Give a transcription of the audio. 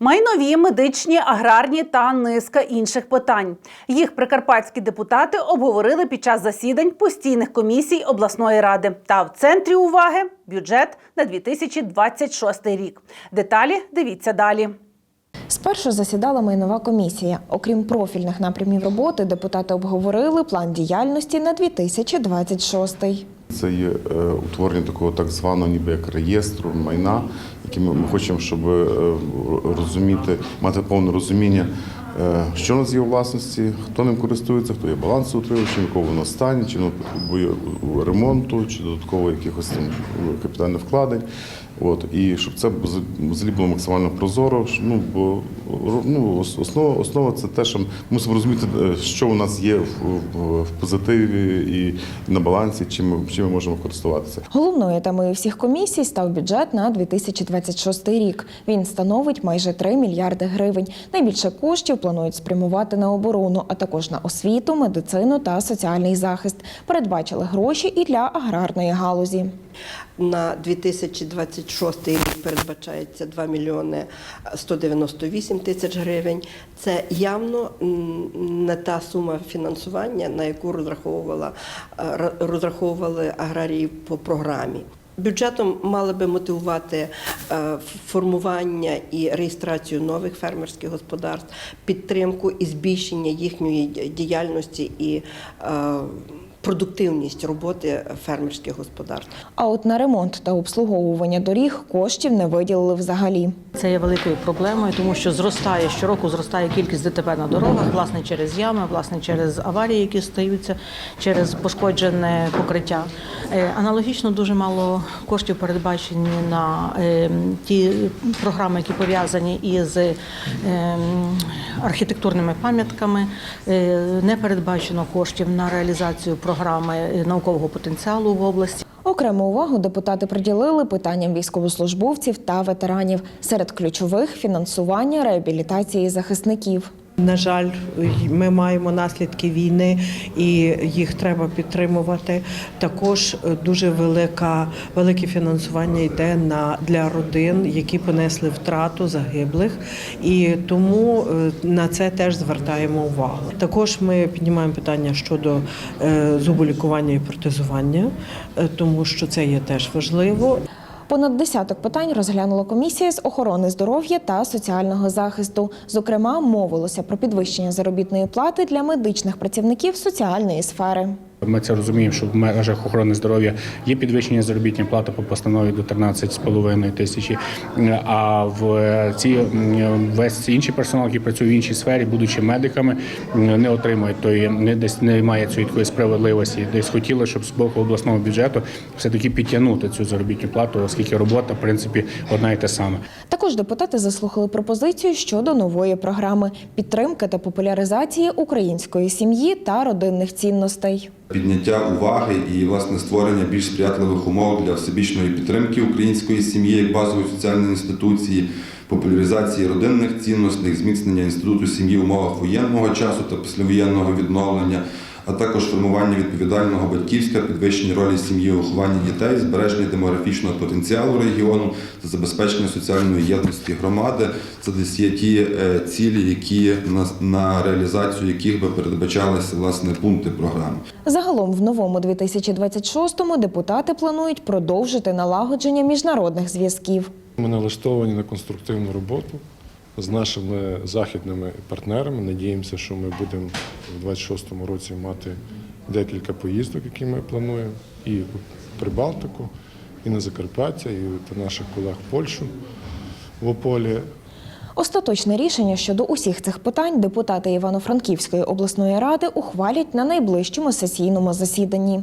Майнові, медичні, аграрні та низка інших питань. Їх прикарпатські депутати обговорили під час засідань постійних комісій обласної ради. Та в центрі уваги бюджет на 2026 рік. Деталі дивіться далі. Спершу засідала майнова комісія. Окрім профільних напрямів роботи, депутати обговорили план діяльності на 2026. Це є е, утворення такого так званого ніби як реєстру майна, який ми, хочемо, щоб е, розуміти, мати повне розуміння, що у нас є у власності, хто ним користується, хто є балансоутримувачем, в якому воно стані, чи воно потребує ремонту, чи додатково якихось там капітальних вкладень. От, і щоб це було максимально прозоро. Ну, бо ну, основа, основа це те, що ми мусимо розуміти, е, що у нас є в, в, в позитиві і на балансі, чим ми, чим ми можемо користуватися. Головною темою всіх комісій став бюджет на 2026 рік. Він становить майже 3 мільярди гривень. Найбільше коштів планують спрямувати на оборону, а також на освіту, медицину та соціальний захист. Передбачили гроші і для аграрної галузі. На 2026 рік передбачається 2 мільйони 198 тисяч гривень. Це явно не та сума фінансування, на яку розраховувала, е, розраховували аграрії по програмі. Бюджетом мали би мотивувати е, формування і реєстрацію нових фермерських господарств, підтримку і збільшення їхньої діяльності і е, продуктивність роботи фермерських господарств. А от на ремонт та обслуговування доріг коштів не виділили взагалі. Це є великою проблемою, тому що зростає щороку зростає кількість ДТП на дорогах, власне через ями, власне через аварії, які стаються, через пошкоджене покриття. Е, Аналогічно дуже мало коштів передбачені на е, ті програми, які пов'язані із е, архітектурними пам'ятками. Не передбачено коштів на реалізацію програми наукового потенціалу в області. Окрему увагу депутати приділили питанням військовослужбовців та ветеранів. Серед ключових фінансування реабілітації захисників. На жаль, ми маємо наслідки війни і їх треба підтримувати. Також е, дуже велика, велике фінансування йде на для родин, які понесли втрату загиблих, і тому е, на це теж звертаємо увагу. Також ми піднімаємо питання щодо е, зуболікування і протезування, тому що це є теж важливо. Понад десяток питань розглянула комісія з охорони здоров'я та соціального захисту. Зокрема, мовилося про підвищення заробітної плати для медичних працівників соціальної сфери. Ми це розуміємо, що в межах охорони здоров'я є підвищення заробітної плати по постанові до 13,5 тисячі. А в ці весь інший персонал, який працює в іншій сфері, будучи медиками, не отримує тої, не десь немає цієї такої справедливості. Десь хотіли, щоб з боку обласного бюджету все таки підтягнути цю заробітну плату, оскільки робота в принципі одна і та сама. Також депутати заслухали пропозицію щодо нової програми підтримки та популяризації української сім'ї та родинних цінностей. Підняття уваги і власне створення більш сприятливих умов для всебічної підтримки української сім'ї як базової соціальної інституції, популяризації родинних цінностей, зміцнення інституту сім'ї в умовах воєнного часу та післявоєнного відновлення, а також формування відповідального батьківська, підвищення ролі сім'ї у вихованні дітей, збереження демографічного потенціалу регіону та забезпечення соціальної єдності громади. Це десь є ті е, цілі, які на, на реалізацію яких би передбачалися власне пункти програми. Загалом в новому 2026-му депутати планують продовжити налагодження міжнародних зв'язків. Ми налаштовані на конструктивну роботу з нашими західними партнерами. Надіємося, що ми будемо в 26-му році мати декілька поїздок, які ми плануємо, і в Прибалтику, і на Закарпаття, і до наших колег в Польщу в Ополі. Остаточне рішення щодо усіх цих питань депутати Івано-Франківської обласної ради ухвалять на найближчому сесійному засіданні.